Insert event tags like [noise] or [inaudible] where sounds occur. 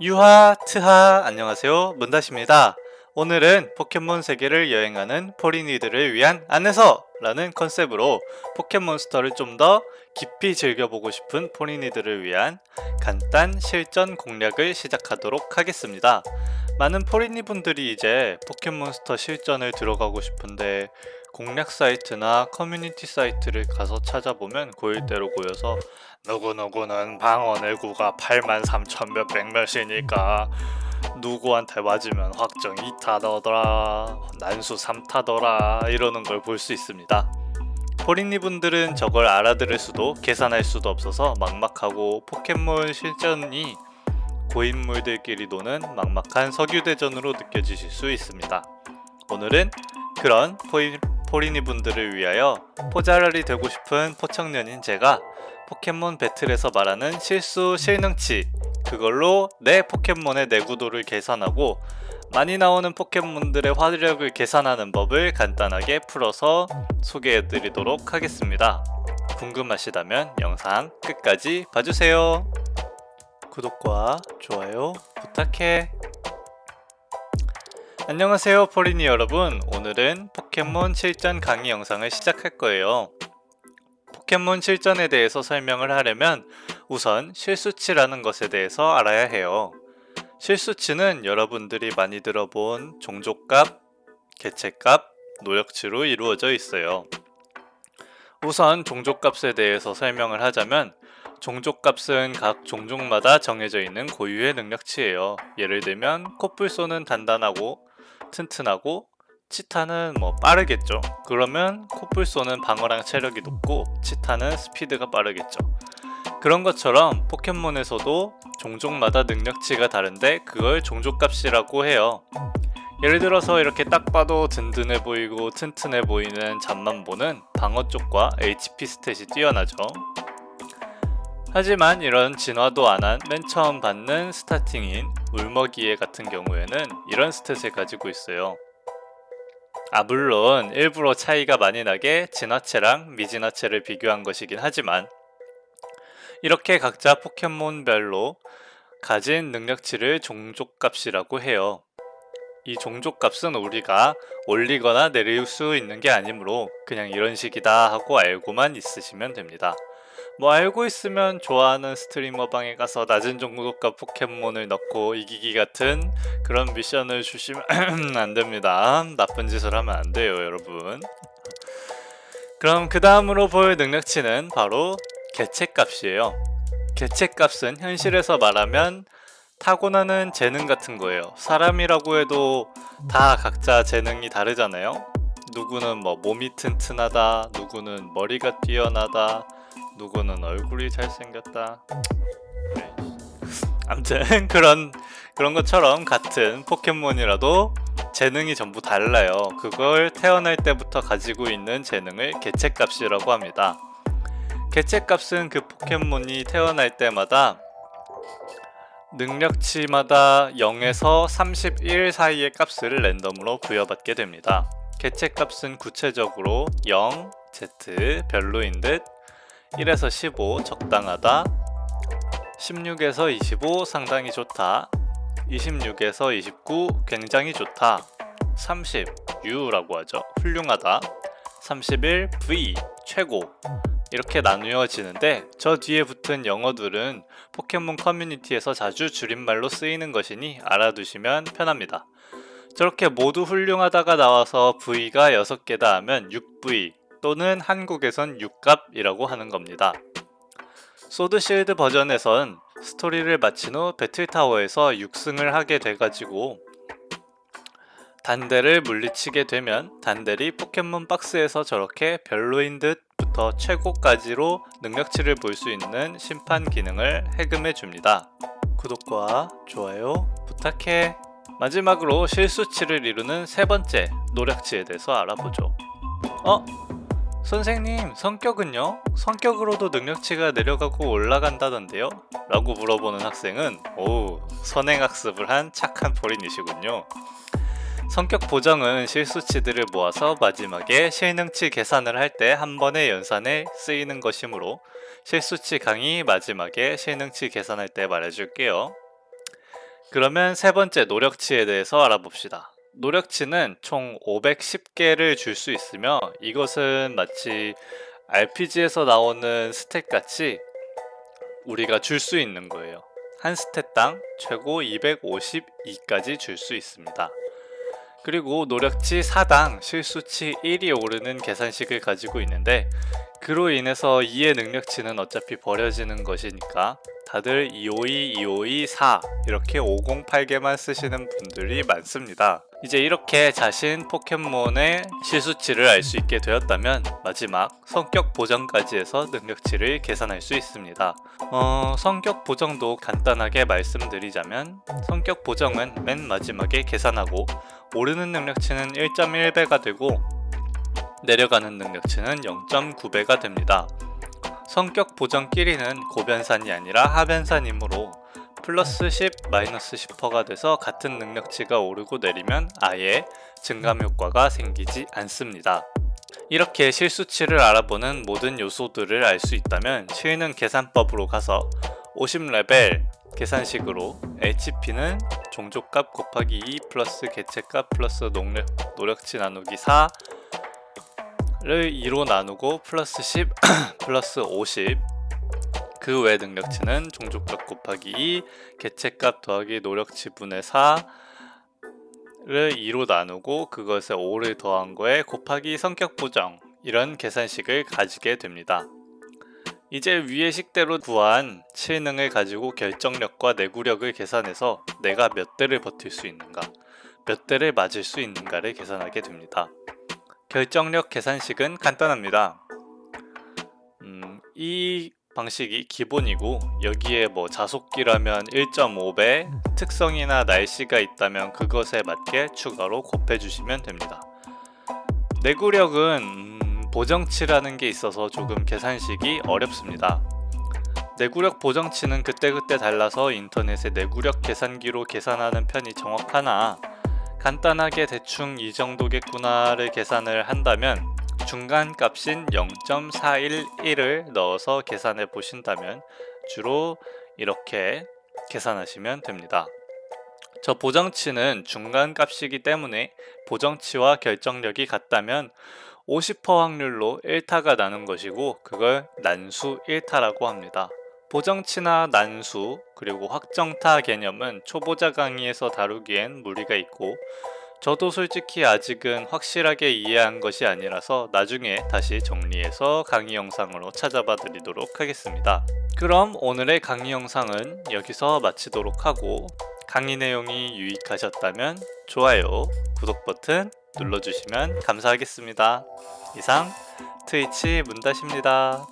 유하, 트하, 안녕하세요. 문다시입니다. 오늘은 포켓몬 세계를 여행하는 포리니들을 위한 안내서라는 컨셉으로 포켓몬스터를 좀 더 깊이 즐겨보고 싶은 포리니들을 위한 간단 실전 공략을 시작하도록 하겠습니다. 많은 포리니 분들이 이제 포켓몬스터 실전을 들어가고 싶은데 공략 사이트나 커뮤니티 사이트를 가서 찾아보면 고일대로 고여서 누구누구는 방어 내구가 8만 3천 몇백 몇이니까 누구한테 맞으면 확정 2타더라 난수 3타더라 이러는 걸 볼 수 있습니다. 포리니 분들은 저걸 알아들을 수도 계산할 수도 없어서 막막하고 포켓몬 실전이 고인물들끼리 노는 막막한 석유대전으로 느껴지실 수 있습니다. 오늘은 그런 포이, 포리니 분들을 위하여 포자랄이 되고 싶은 포청년인 제가 포켓몬 배틀에서 말하는 실수 실능치 그걸로 내 포켓몬의 내구도를 계산하고 많이 나오는 포켓몬들의 화력을 계산하는 법을 간단하게 풀어서 소개해 드리도록 하겠습니다. 궁금하시다면 영상 끝까지 봐주세요. 구독과 좋아요 부탁해. 안녕하세요 포리니 여러분 오늘은 포켓몬 실전 강의 영상을 시작할 거예요. 포켓몬 실전에 대해서 설명을 하려면 우선 실수치라는 것에 대해서 알아야 해요. 실수치는 여러분들이 많이 들어본 종족값, 개체값, 노력치로 이루어져 있어요. 우선 종족값에 대해서 설명을 하자면 종족값은 각 종족마다 정해져 있는 고유의 능력치예요. 예를 들면 코뿔소는 단단하고 튼튼하고 치타는 뭐 빠르겠죠. 그러면 코뿔소는 방어랑 체력이 높고 치타는 스피드가 빠르겠죠. 그런 것처럼 포켓몬에서도 종족마다 능력치가 다른데 그걸 종족값이라고 해요. 예를 들어서 이렇게 딱 봐도 든든해 보이고 튼튼해 보이는 잠만보는 방어 쪽과 HP 스탯이 뛰어나죠. 하지만 이런 진화도 안 한 맨 처음 받는 스타팅인 울먹이에 같은 경우에는 이런 스탯을 가지고 있어요. 아 물론 일부러 차이가 많이 나게 진화체랑 미진화체를 비교한 것이긴 하지만 이렇게 각자 포켓몬별로 가진 능력치를 종족값이라고 해요. 이 종족값은 우리가 올리거나 내릴 수 있는 게 아니므로 그냥 이런 식이다 하고 알고만 있으시면 됩니다. 뭐 알고 있으면 좋아하는 스트리머 방에 가서 낮은 종족값 포켓몬을 넣고 이기기 같은 그런 미션을 주시면 [clears throat] 안 됩니다. 나쁜 짓을 하면 안 돼요, 여러분. 그럼 그 다음으로 볼 능력치는 바로 개체값이에요. 개체값은 현실에서 말하면 타고나는 재능 같은 거예요. 사람이라고 해도 다 각자 재능이 다르잖아요. 누구는 뭐 몸이 튼튼하다, 누구는 머리가 뛰어나다, 누구는 얼굴이 잘생겼다. 네. 아무튼 [laughs] 그런 그런 것처럼 같은 포켓몬이라도 재능이 전부 달라요. 그걸 태어날 때부터 가지고 있는 재능을 개체값이라고 합니다. 개체값은 그 포켓몬이 태어날 때마다 능력치마다 0에서 31 사이의 값을 랜덤으로 부여받게 됩니다. 개체값은 구체적으로 0, Z, 별로인 듯, 1에서 15 적당하다. 16에서 25 상당히 좋다. 26에서 29 굉장히 좋다. 30 U라고 하죠. 훌륭하다. 31 V 최고. 이렇게 나누어지는데 저 뒤에 붙은 영어들은 포켓몬 커뮤니티에서 자주 줄임말로 쓰이는 것이니 알아두시면 편합니다. 저렇게 모두 훌륭하다가 나와서 V가 6개다 하면 6V 또는 한국에선 6갑이라고 하는 겁니다. 소드실드 버전에선 스토리를 마친 후 배틀타워에서 6승을 하게 돼가지고 단대를 물리치게 되면 단대리 포켓몬 박스에서 저렇게 별로인 듯부터 최고까지로 능력치를 볼 수 있는 심판 기능을 해금해 줍니다. 구독과 좋아요 부탁해. 마지막으로 실수치를 이루는 세 번째 노력치에 대해서 알아보죠. 어? 선생님, 성격은요? 성격으로도 능력치가 내려가고 올라간다던데요? 라고 물어보는 학생은 오, 선행학습을 한 착한 포린이시군요. 성격 보정은 실수치들을 모아서 마지막에 실능치 계산을 할 때 한 번의 연산에 쓰이는 것이므로 실수치 강의 마지막에 실능치 계산할 때 말해줄게요. 그러면 세 번째 노력치에 대해서 알아봅시다. 노력치는 총 510개를 줄 수 있으며 이것은 마치 RPG에서 나오는 스탯 같이 우리가 줄 수 있는 거예요. 한 스탯당 최고 252까지 줄 수 있습니다. 그리고 노력치 4당 실수치 1이 오르는 계산식을 가지고 있는데 그로 인해서 2의 능력치는 어차피 버려지는 것이니까 다들 252, 252, 4 이렇게 508개만 쓰시는 분들이 많습니다. 이제 이렇게 자신 포켓몬의 실수치를 알 수 있게 되었다면 마지막 성격 보정까지 해서 능력치를 계산할 수 있습니다. 어, 성격 보정도 간단하게 말씀드리자면 성격 보정은 맨 마지막에 계산하고 오르는 능력치는 1.1배가 되고 내려가는 능력치는 0.9배가 됩니다. 성격 보정 끼리는 고변산이 아니라 하변산이므로 플러스 10, 마이너스 10%가 돼서 같은 능력치가 오르고 내리면 아예 증감 효과가 생기지 않습니다. 이렇게 실수치를 알아보는 모든 요소들을 알 수 있다면 실능 계산법으로 가서 50레벨 계산식으로 HP는 종족값 곱하기 2 플러스 개체값 플러스 노력, 노력치 나누기 4 를 2로 나누고 플러스 10 [clears throat] 플러스 50 그 외 능력치는 종족값 곱하기 2 개체값 더하기 노력치 분의 4 를 2로 나누고 그것에 5를 더한 거에 곱하기 성격 보정 이런 계산식을 가지게 됩니다. 이제 위의 식대로 구한 실능을 가지고 결정력과 내구력을 계산해서 내가 몇 대를 버틸 수 있는가, 몇 대를 맞을 수 있는가를 계산하게 됩니다. 결정력 계산식은 간단합니다. 음, 이 방식이 기본이고 여기에 뭐 자속기라면 1.5배, 특성이나 날씨가 있다면 그것에 맞게 추가로 곱해 주시면 됩니다. 내구력은 음, 보정치라는 게 있어서 조금 계산식이 어렵습니다. 내구력 보정치는 그때그때 달라서 인터넷에 내구력 계산기로 계산하는 편이 정확하나 간단하게 대충 이 정도겠구나를 계산을 한다면 중간 값인 0.411을 넣어서 계산해 보신다면 주로 이렇게 계산하시면 됩니다. 저 보정치는 중간 값이기 때문에 보정치와 결정력이 같다면 50% 확률로 1타가 나는 것이고 그걸 난수 1타라고 합니다. 보정치나 난수 그리고 확정타 개념은 초보자 강의에서 다루기엔 무리가 있고 저도 솔직히 아직은 확실하게 이해한 것이 아니라서 나중에 다시 정리해서 강의 영상으로 찾아봐 드리도록 하겠습니다. 그럼 오늘의 강의 영상은 여기서 마치도록 하고 강의 내용이 유익하셨다면 좋아요, 구독 버튼 눌러주시면 감사하겠습니다. 이상 트위치 문다시입니다.